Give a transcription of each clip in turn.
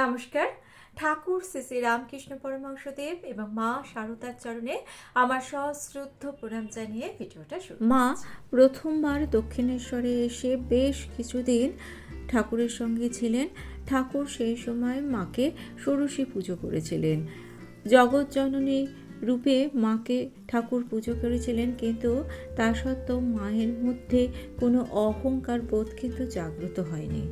নমস্কার। ঠাকুর শ্রী শ্রী রামকৃষ্ণ পরমহংসদেব এবং মা সারদার চরণে আমার সশ্রদ্ধ প্রণাম জানিয়ে ভিডিওটা শুরু মা প্রথমবার দক্ষিণেশ্বরে এসে বেশ কিছুদিন ঠাকুরের সঙ্গে ছিলেন। ঠাকুর সেই সময় মাকে ষোড়শী পুজো করেছিলেন। জগৎ জননী রূপে মাকে ঠাকুর পুজো করেছিলেন কিন্তু তা সত্ত্বেও মায়ের মধ্যে কোনো অহংকার বোধ কিন্তু জাগ্রত হয়নি।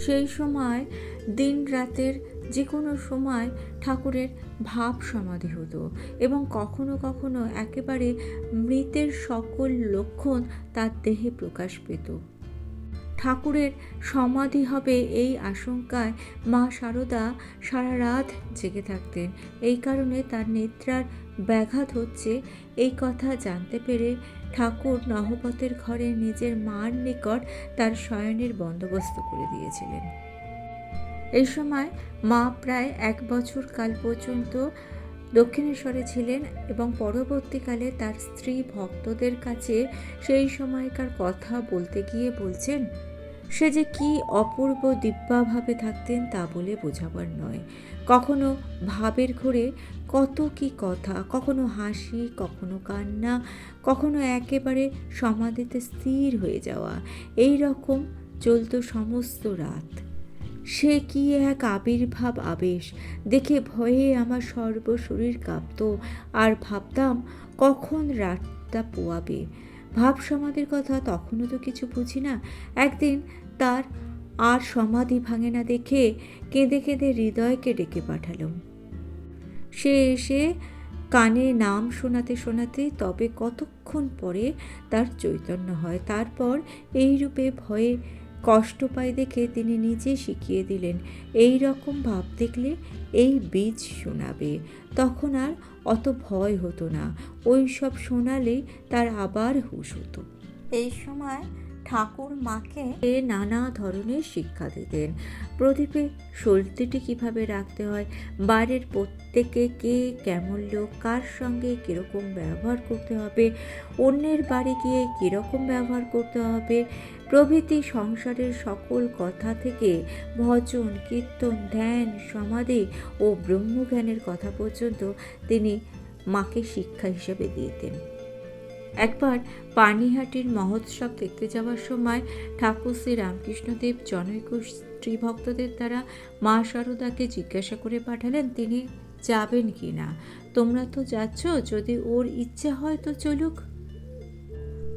সেই সময়, দিন রাতের যে কোনো সময় ঠাকুরের ভাব সমাধি হতো এবং কখনো কখনো একেবারে মৃতের সকল লক্ষণ তার দেহে প্রকাশ পেত। ঠাকুরের সমাধি হবে এই আশঙ্কায় মা শারদা সারা রাত জেগে থাকতেন। এই কারণে তার নিদ্রার ব্যাঘাত হচ্ছে। এই কথা জানতে পেরে ঠাকুর নহবতের ঘরে নিজের মার নিকট তার শয়নের বন্দোবস্ত করে দিয়েছিলেন। এই সময় মা প্রায় এক বছর কাল পর্যন্ত দক্ষিণেশ্বরে ছিলেন এবং পরবর্তীকালে তার স্ত্রী ভক্তদের কাছে সেই সময়কার কথা বলতে গিয়ে বলছেন সে যে কি অপূর্ব দিব্যাভাবে থাকতেন তা বলে বোঝাবার নয়। কখনো ভাবের ঘোরে কত কি কথা, কখনো হাসি, কখনো কান্না, কখনো একেবারে সমাধিতে স্থির হয়ে যাওয়া, এই রকম চলতো সমস্ত রাত। সে কি এক আবির্ভাব আবেশ, দেখে ভয়ে আমার সর্বশরীর কাঁপত, আর ভাবতাম কখন রাতটা পোয়াবে। ভাব সমাধির কথা তখনও তো কিছু বুঝি না। একদিন তার আর সমাধি ভাঙে না দেখে কেঁদে কেঁদে হৃদয়কে ডেকে পাঠালাম সে এসে কানে নাম শোনাতে শোনাতে তবে কতক্ষণ পরে তার চৈতন্য হয়। তারপর এই রূপে ভয়ে কষ্ট দেখে তিনি নিজে শিখিয়ে দিলেন, এই রকম ভাব দেখলে এই বীজ শোনাবে। তখন আর অত ভয় হতো না। ওই সব শোনালে তার আবার হুশ হতো। এই সময় ঠাকুর মাকে নানা ধরনের শিক্ষা দিতেন। প্রদীপে সলতিটি কীভাবে রাখতে হয়, বাড়ির প্রত্যেকে কে কেমন লোক, কার সঙ্গে কীরকম ব্যবহার করতে হবে, অন্যের বাড়ি গিয়ে কীরকম ব্যবহার করতে হবে প্রভৃতি সংসারের সকল কথা থেকে ভজন, কীর্তন, ধ্যান, সমাধি ও ব্রহ্মজ্ঞানের কথা পর্যন্ত তিনি মাকে শিক্ষা হিসেবে দিয়েতেন। একবার পানিহাটির মহোৎসব দেখতে যাওয়ার সময় ঠাকুর শ্রী রামকৃষ্ণদেব জনৈক স্ত্রী ভক্তদের দ্বারা মা শারদাকে জিজ্ঞাসা করে পাঠালেন, তিনি যাবেন কি না? তোমরা তো যাচ্ছ, যদি ওর ইচ্ছে হয় তো চলুক।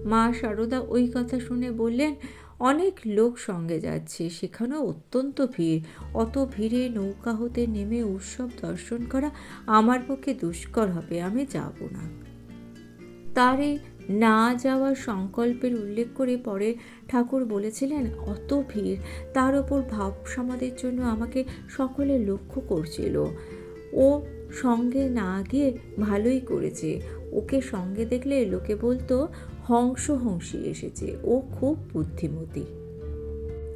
মা সারদা ওই কথা শুনে বললেন, অনেক লোক সঙ্গে যাচ্ছে, সেখানেও অত্যন্ত ভিড়। অত ভিড়ে নৌকা হতে নেমে উৎসব দর্শন করা আমার পক্ষে দুষ্কর হবে, আমি যাব না। তার না যাওয়ার সংকল্পের উল্লেখ করে পরে ঠাকুর বলেছিলেন, অত ভিড়, তার ওপর ভাব সমাধির জন্য আমাকে সকলে লক্ষ্য করছিল। ও সঙ্গে না গিয়ে ভালোই করেছে। ওকে সঙ্গে দেখলে লোকে বলতো হংস হংসী এসেছে, ও খুব বুদ্ধিমতী।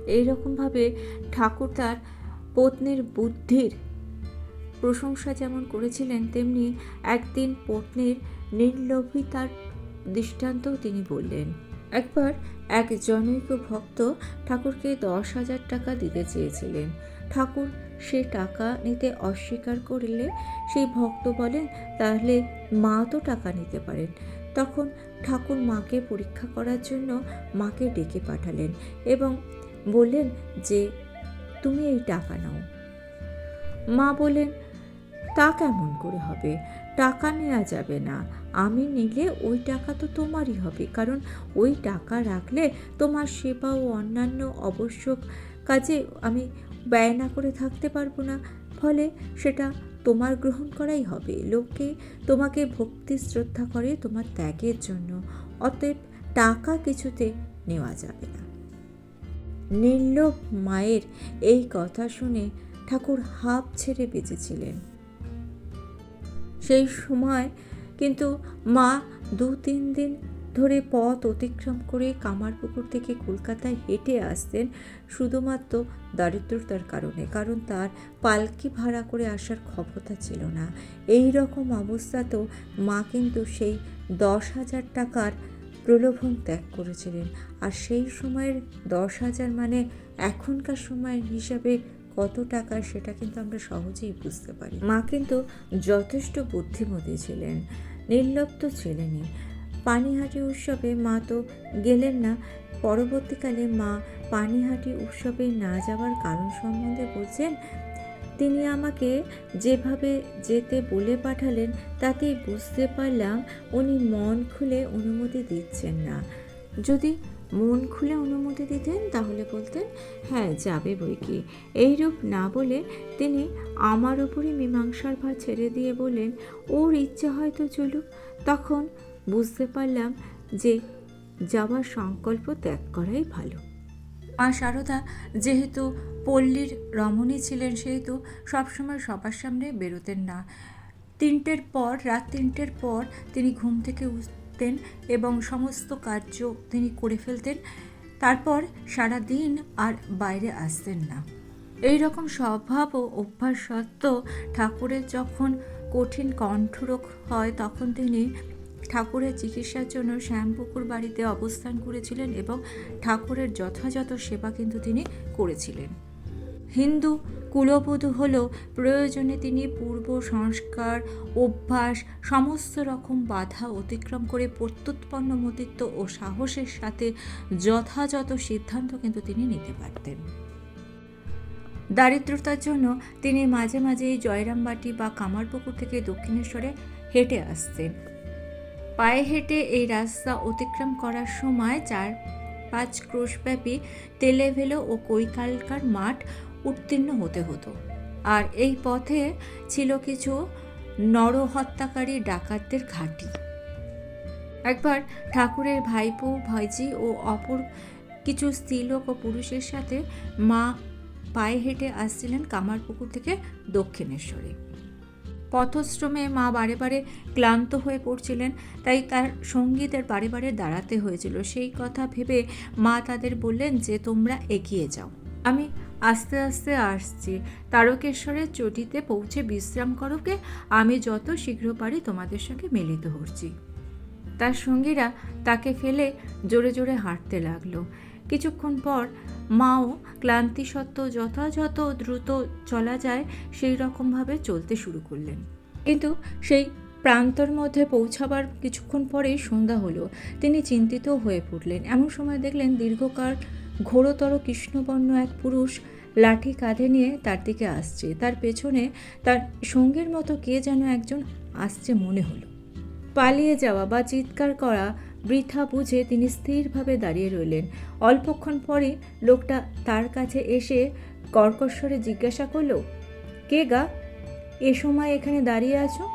এইরকমভাবে ঠাকুর তার পত্নীর বুদ্ধির প্রশংসা যেমন করেছিলেন, তেমনি একদিন পত্নীর নির্লোভিতার দৃষ্টান্তও তিনি বললেন। একবার এক জনৈক ভক্ত ঠাকুরকে দশ হাজার টাকা দিতে চেয়েছিলেন। ঠাকুর সে টাকা নিতে অস্বীকার করলে সেই ভক্ত বলেন, তাহলে মা তো টাকা নিতে পারেন। তখন ঠাকুর মাকে পরীক্ষা করার জন্য মাকে ডেকে পাঠালেন এবং বললেন যে, তুমি এই টাকা নাও। মা বলেন, তা কেমন করে হবে? টাকা নেওয়া যাবে না। আমি নিলে ওই টাকা তো তোমারই হবে। কারণ ওই টাকা রাখলে তোমার সেবা ও অন্যান্য আবশ্যক কাজে আমি ব্যয় না করে থাকতে পারব না। ফলে সেটা তোমার গ্রহণ করাই হবে। লোকে তোমাকে ভক্তি, শ্রদ্ধা করে তোমার ত্যাগের জন্য। অতএব টাকা কিছুতে নেওয়া যাবে না। নির্লোভ মায়ের এই কথা শুনে ঠাকুর হাঁপ ছেড়ে বেঁচেছিলেন। সেই সময় কিন্তু মা দু তিন দিন ধরে পথ অতিক্রম করে কামারপুকুর থেকে কলকাতায় হেঁটে আসতেন শুধুমাত্র দারিদ্রতার কারণে। কারণ তার পালকি ভাড়া করে আসার ক্ষমতা ছিল না। এই রকম অবস্থাতেও মা কিন্তু সেই দশ হাজার টাকার প্রলোভন ত্যাগ করেছিলেন। আর সেই সময়ের দশ হাজার মানে এখনকার সময়ের হিসাবে টাকা সেটা কিন্তু আমরা সহজেই বুঝতে পারি। মা কিন্তু যথেষ্ট বুদ্ধিমতী ছিলেন, নির্লিপ্ত ছিলেনই। পানিহাটি উৎসবে মা তো গেলেন না। পরবর্তীকালে মা পানিহাটি উৎসবে না যাওয়ার কারণ সম্বন্ধে বলছেন, তিনি আমাকে যেভাবে যেতে বলে পাঠালেন, তাতেই বুঝতে পারলাম উনি মন খুলে অনুমতি দিচ্ছেন না। যদি মন খুলে অনুমতি দিতেন, তাহলে বলতেন হ্যাঁ যাবে বই কি? এইরূপ না বলে তিনি আমার উপরই মীমাংসার ভার ছেড়ে দিয়ে বললেন, ওর ইচ্ছে হয়তো চলুক। তখন বুঝতে পারলাম যে যাওয়ার সংকল্প ত্যাগ করাই ভালো। মা শারদা যেহেতু পল্লীর রমণী ছিলেন, সেহেতু সবসময় সবার সামনে বেরোতেন না। তিনটের পর, রাত তিনটের পর তিনি ঘুম থেকে উঠতেন এবং সমস্ত কার্য তিনি করে ফেলতেন। তারপর সারা দিন আর বাইরে আসতেন না। এই রকম স্বভাব ও অভ্যাস সত্ত্বেও ঠাকুরের যখন কঠিন কণ্ঠরোগ হয়, তখন তিনি ঠাকুরের চিকিৎসার জন্য শ্যামপুকুর বাড়িতে অবস্থান করেছিলেন এবং ঠাকুরের যথাযথ সেবা কিন্তু তিনি করেছিলেন। হিন্দু কুলবধূ হলেও প্রয়োজনে তিনি পূর্ব সংস্কার, অভ্যাস, সমস্ত রকম বাধা অতিক্রম করে প্রত্যুৎপন্ন মতিত্ব ও সাহসের সাথে যথাযথ সিদ্ধান্ত কিন্তু তিনি নিতে পারতেন। দারিদ্রতার জন্য তিনি মাঝে মাঝে জয়রামবাটি বা কামারপুকুর থেকে দক্ষিণেশ্বরে হেঁটে আসতেন। পায়ে হেঁটে এই রাস্তা অতিক্রম করার সময় চার পাঁচ ক্রোশব্যাপী তেলেভেলো ও কৈকালকার মাঠ উত্তীর্ণ হতে হতো। আর এই পথে ছিল কিছু নরহত্যাকারী ডাকাতদের ঘাঁটি। একবার ঠাকুরের ভাইপো ভাইজি ও অপর কিছু স্ত্রীলোক ও পুরুষের সাথে মা পায়ে হেঁটে আসছিলেন কামারপুকুর থেকে দক্ষিণেশ্বরে। পথশ্রমে মা বারে বারে ক্লান্ত হয়ে পড়ছিলেন, তাই তার সঙ্গীদের বারে বারে দাঁড়াতে হয়েছিল। সেই কথা ভেবে মা তাদের বললেন যে, তোমরা এগিয়ে যাও। আমি আস্তে আস্তে আসছি। তারকেশ্বরের চটিতে পৌঁছে বিশ্রাম করোকে আমি যত শীঘ্র পারি তোমাদের সঙ্গে মিলিত হচ্ছি। তার সঙ্গীরা তাকে ফেলে জোরে জোরে হাঁটতে লাগল। কিছুক্ষণ পর মাও ক্লান্তি সত্ত্বেও যথাযথ দ্রুত চলা যায় সেই রকমভাবে চলতে শুরু করলেন। কিন্তু সেই প্রান্তর মধ্যে পৌঁছাবার কিছুক্ষণ পরেই সন্ধ্যা হলো। তিনি চিন্তিত হয়ে পড়লেন। এমন সময় দেখলেন দীর্ঘকাল ঘোরতর কৃষ্ণবর্ণ এক পুরুষ লাঠি কাঁধে নিয়ে তার দিকে আসছে। তার পেছনে তার সঙ্গীর মতো কে যেন একজন আসছে মনে হলো। পালিয়ে যাওয়া বা চিৎকার করা বৃথা বুঝে তিনি স্থিরভাবে দাঁড়িয়ে রইলেন। অল্পক্ষণ পরে লোকটা তার কাছে এসে কর্কশ্বরে জিজ্ঞাসা করল, কে গা? এ সময় এখানে দাঁড়িয়ে আছো?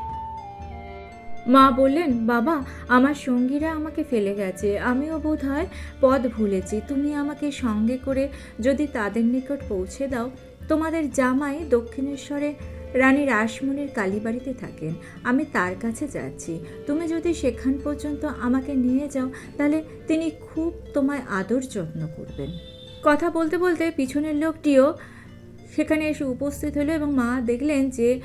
মা বললেন, বাবা, আমার সঙ্গীরা আমাকে ফেলে গেছে। আমিও বোধ হয় পথ ভুলেছি। তুমি আমাকে সঙ্গে করে যদি তাদের নিকট পৌঁছে দাও, তোমাদের জামাই দক্ষিণেশ্বরে রানী রাসমণির কালীবাড়িতে থাকেন। আমি তার কাছে যাচ্ছি। তুমি যদি সেখান পর্যন্ত আমাকে নিয়ে যাও, তাহলে তিনি খুব তোমায় আদর যত্ন করবেন। কথা বলতে বলতে পিছনের লোকটিও সেখানে এসে উপস্থিত হলো এবং মা দেখলেন যে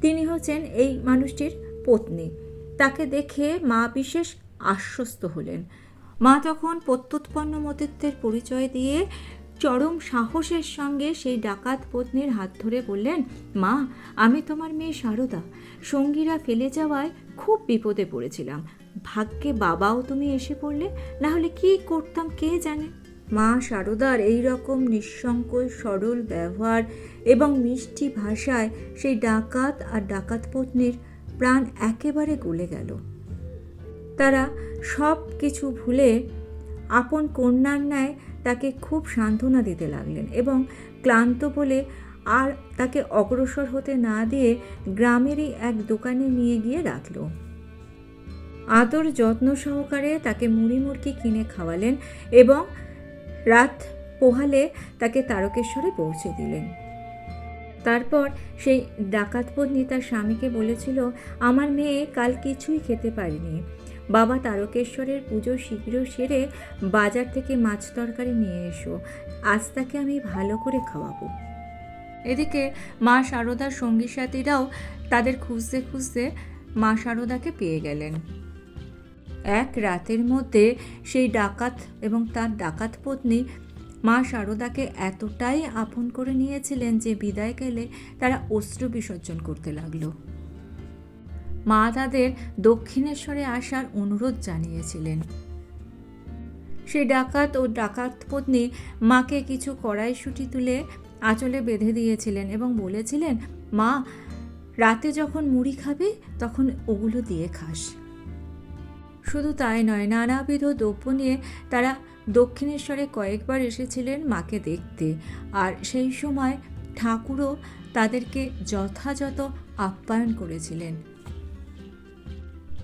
তিনি হচ্ছেন এই মানুষটির পত্নী। তাকে দেখে মা বিশেষ আশ্বস্ত হলেন। মা তখন প্রত্যুৎপন্ন মতিত্বের পরিচয় দিয়ে চরম সাহসের সঙ্গে সেই ডাকাত পত্নীর হাত ধরে বললেন, মা, আমি তোমার মেয়ে সারদা। সঙ্গীরা ফেলে যাওয়ায় খুব বিপদে পড়েছিলাম। ভাগ্যে বাবাও তুমি এসে পড়লে, না হলে কী করতাম কে জানে? মা সারদার এই রকম নিঃসংকোচ সরল ব্যবহার এবং মিষ্টি ভাষায় সেই ডাকাত আর ডাকাত পত্নীর প্রাণ একেবারে গলে গেল। তারা সব কিছু ভুলে আপন কন্যার ন্যায় তাকে খুব সান্ত্বনা দিতে লাগলেন এবং ক্লান্ত বলে আর তাকে অগ্রসর হতে না দিয়ে গ্রামেরই এক দোকানে নিয়ে গিয়ে রাখল। আদর যত্ন সহকারে তাকে মুড়ি মুড়কি কিনে খাওয়ালেন এবং রাত পোহালে তাকে তারকেশ্বরে পৌঁছে দিলেন। তারপর সেই ডাকাত পত্নী তার স্বামীকে বলেছিল, আমার মেয়ে কাল কিছুই খেতে পারেনি। বাবা তারকেশ্বরের পুজো শীঘ্র সেরে বাজার থেকে মাছ তরকারি নিয়ে এসো। আজ তাকে আমি ভালো করে খাওয়াবো। এদিকে মা শারদার সঙ্গী সাথীরাও তাদের খুঁজতে খুঁজতে মা শারদাকে পেয়ে গেলেন। এক রাতের মধ্যে সেই ডাকাত এবং তার ডাকাত পত্নী মা শারদাকে এতটাই আপন করে নিয়েছিলেন যে বিদায় গেলে তারা অশ্রু বিসর্জন করতে লাগল। মা তাদের দক্ষিণেশ্বরে আসার অনুরোধ জানিয়েছিলেন। সেই ডাকাত ও ডাকাত পত্নী মাকে কিছু কড়াইশুটি তুলে আঁচলে বেঁধে দিয়েছিলেন এবং বলেছিলেন, মা, রাতে যখন মুড়ি খাবে, তখন ওগুলো দিয়ে খাস। শুধু তাই নয়, নানাবিধ দ্রব্য নিয়ে তারা দক্ষিণেশ্বরে কয়েকবার এসেছিলেন মাকে দেখতে। আর সেই সময় ঠাকুরও তাদেরকে যথাযথ আপ্যায়ন করেছিলেন।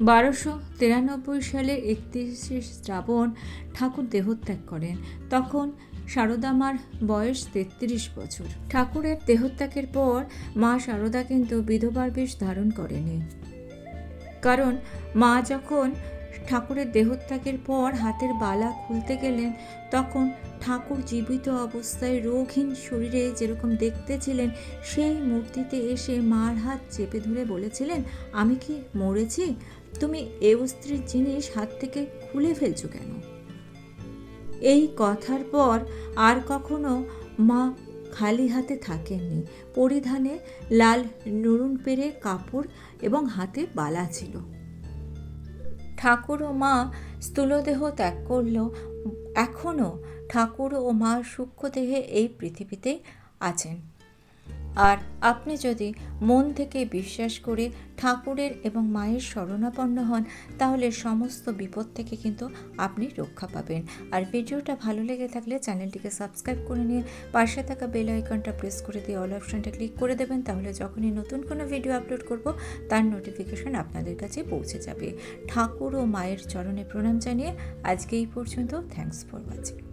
বারোশো তিরানব্বই সালে একত্রিশে শ্রাবণ ঠাকুর দেহত্যাগ করেন। তখন শারদামার বয়স তেত্রিশ বছর। ঠাকুরের দেহত্যাগের পর মা শারদা কিন্তু বিধবার বেশ ধারণ করেনি। কারণ মা যখন ঠাকুরের দেহত্যাগের পর হাতের বালা খুলতে গেলেন, তখন ঠাকুর জীবিত অবস্থায় রোগহীন শরীরে যেরকম দেখতে ছিলেন সেই মূর্তিতে এসে মার হাত চেপে ধরে বলেছিলেন, আমি কি মরেছি? তুমি এ স্ত্রীর জিনিস হাত থেকে খুলে ফেলছো কেন? এই কথার পর আর কখনো মা খালি হাতে থাকেননি। পরিধানে লাল নুরুন পেরে কাপড় এবং হাতে বালা ছিল। ঠাকুর ও মা স্থূলদেহ ত্যাগ করল। এখনও ঠাকুর ও মা সূক্ষ্মদেহে এই পৃথিবীতে আছেন। আর আপনি যদি মন থেকে বিশ্বাস করে ঠাকুরের এবং মায়ের শরণাপন্ন হন, তাহলে সমস্ত বিপদ থেকে কিন্তু আপনি রক্ষা পাবেন। আর ভিডিওটা ভালো লেগে থাকলে চ্যানেলটিকে সাবস্ক্রাইব করে নিয়ে পাশে থাকা বেল আইকনটা প্রেস করে দিয়ে অল অপশনটা ক্লিক করে দেবেন, তাহলে যখনই নতুন কোনো ভিডিও আপলোড করব, তার নোটিফিকেশন আপনাদের কাছে পৌঁছে যাবে। ঠাকুর ও মায়ের চরণে প্রণাম জানিয়ে আজকে এই পর্যন্ত, থ্যাংকস ফর ওয়াচিং।